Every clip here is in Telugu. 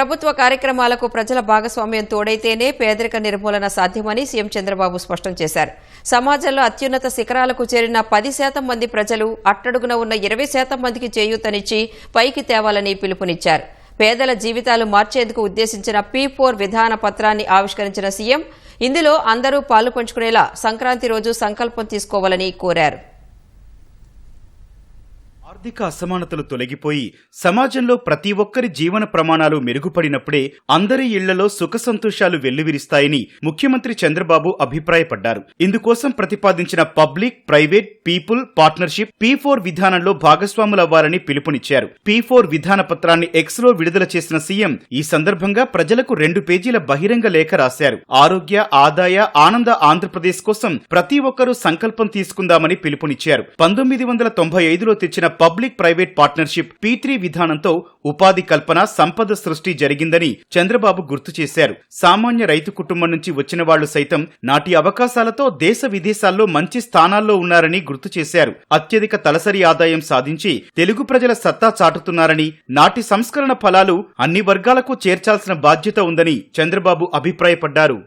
ప్రభుత్వ కార్యక్రమాలకు ప్రజల భాగస్వామ్యం తోడైతేనే పేదరిక నిర్మూలన సాధ్యమని సీఎం చంద్రబాబు స్పష్టం చేశారు. సమాజంలో అత్యున్నత శిఖరాలకు చేరిన పది శాతం మంది ప్రజలు అట్టడుగున ఉన్న ఇరవై శాతం మందికి చేయూతనిచ్చి పైకి తేవాలని పిలుపునిచ్చారు. పేదల జీవితాలు మార్చేందుకు ఉద్దేశించిన పీ ఫోర్ విధాన పత్రాన్ని ఆవిష్కరించిన సీఎం ఇందులో అందరూ పాలు పంచుకునేలా సంక్రాంతి రోజు సంకల్పం తీసుకోవాలని కోరారు. ఆర్థిక అసమానతలు తొలగిపోయి సమాజంలో ప్రతి ఒక్కరి జీవన ప్రమాణాలు మెరుగుపడినప్పుడే అందరి ఇళ్ళలో సుఖ సంతోషాలు వెల్లువిరిస్తాయని ముఖ్యమంత్రి చంద్రబాబు అభిప్రాయపడ్డారు. ఇందుకోసం ప్రతిపాదించిన public private people partnership P four విధానంలో భాగస్వాములవ్వాలని పిలుపునిచ్చారు. పీ ఫోర్ విధాన పత్రాన్ని ఎక్స్లో విడుదల చేసిన సీఎం ఈ సందర్భంగా ప్రజలకు రెండు పేజీల బహిరంగ లేఖ రాశారు. ఆరోగ్య ఆదాయ ఆనంద ఆంధ్రప్రదేశ్ కోసం ప్రతి ఒక్కరూ సంకల్పం తీసుకుందామని పిలుపునిచ్చారు. పంతొమ్మిది వందల తొంభై ఐదులో తెచ్చిన public private partnership P three విధానంతో ఉపాధి కల్పన సంపద సృష్టి జరిగిందని చంద్రబాబు గుర్తు చేశారు. సామాన్య రైతు కుటుంబం నుంచి వచ్చిన వాళ్ళు సైతం నాటి అవకాశాలతో దేశ విదేశాల్లో మంచి స్థానాల్లో ఉన్నారని గుర్తు చేశారు. అత్యధిక తలసరి ఆదాయం సాధించి తెలుగు ప్రజల సత్తా చాటుతున్నారని నాటి సంస్కరణ ఫలాలు అన్ని వర్గాలకు చేర్చాల్సిన బాధ్యత ఉందని చంద్రబాబు అభిప్రాయపడ్డారు.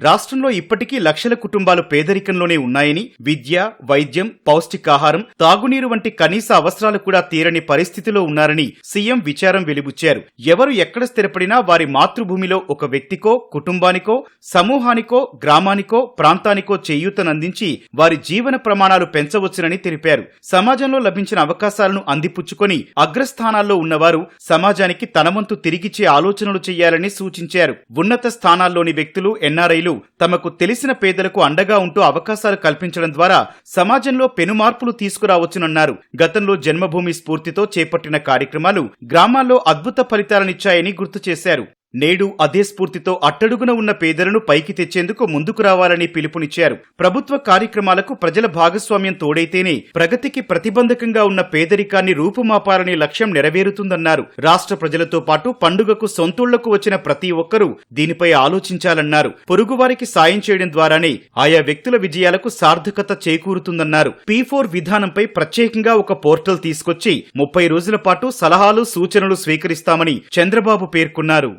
రాష్ట్రంలో ఇప్పటికీ లక్షల కుటుంబాలు పేదరికంలోనే ఉన్నాయని విద్య వైద్యం పౌష్టికాహారం తాగునీరు వంటి కనీస అవసరాలు కూడా తీరని పరిస్థితిలో ఉన్నారని సీఎం విచారం వెలిబుచ్చారు. ఎవరు ఎక్కడ స్థిరపడినా వారి మాతృభూమిలో ఒక వ్యక్తికో కుటుంబానికో సమూహానికో గ్రామానికో ప్రాంతానికో చేయూతనందించి వారి జీవన ప్రమాణాలు పెంచవచ్చునని తెలిపారు. సమాజంలో లభించిన అవకాశాలను అందిపుచ్చుకొని అగ్రస్థానాల్లో ఉన్నవారు సమాజానికి తనవంతు తిరిగిచ్చే ఆలోచనలు చేయాలని సూచించారు. ఉన్నత స్థానాల్లోని వ్యక్తులు ఎన్ఆర్ఐలు తమకు తెలిసిన పేదలకు అండగా ఉంటూ అవకాశాలు కల్పించడం ద్వారా సమాజంలో పెనుమార్పులు తీసుకురావచ్చునన్నారు. గతంలో జన్మభూమి స్ఫూర్తితో చేపట్టిన కార్యక్రమాలు గ్రామాల్లో అద్భుత ఫలితాలనిచ్చాయని గుర్తు చేశారు. నేడు అదే స్ఫూర్తితో అట్టడుగున ఉన్న పేదలను పైకి తెచ్చేందుకు ముందుకు రావాలని పిలుపునిచ్చారు. ప్రభుత్వ కార్యక్రమాలకు ప్రజల భాగస్వామ్యం తోడైతేనే ప్రగతికి ప్రతిబంధకంగా ఉన్న పేదరికాన్ని రూపుమాపాలనే లక్ష్యం నెరవేరుతుందన్నారు. రాష్ట్ర ప్రజలతో పాటు పండుగకు సొంతూళ్ళకు వచ్చిన ప్రతి ఒక్కరూ దీనిపై ఆలోచించాలన్నారు. పొరుగువారికి సాయం చేయడం ద్వారానే ఆయా వ్యక్తుల విజయాలకు సార్థకత చేకూరుతుందన్నారు. పీ ఫోర్ విధానంపై ప్రత్యేకంగా ఒక పోర్టల్ తీసుకొచ్చి ముప్పై రోజుల పాటు సలహాలు సూచనలు స్వీకరిస్తామని చంద్రబాబు పేర్కొన్నారు.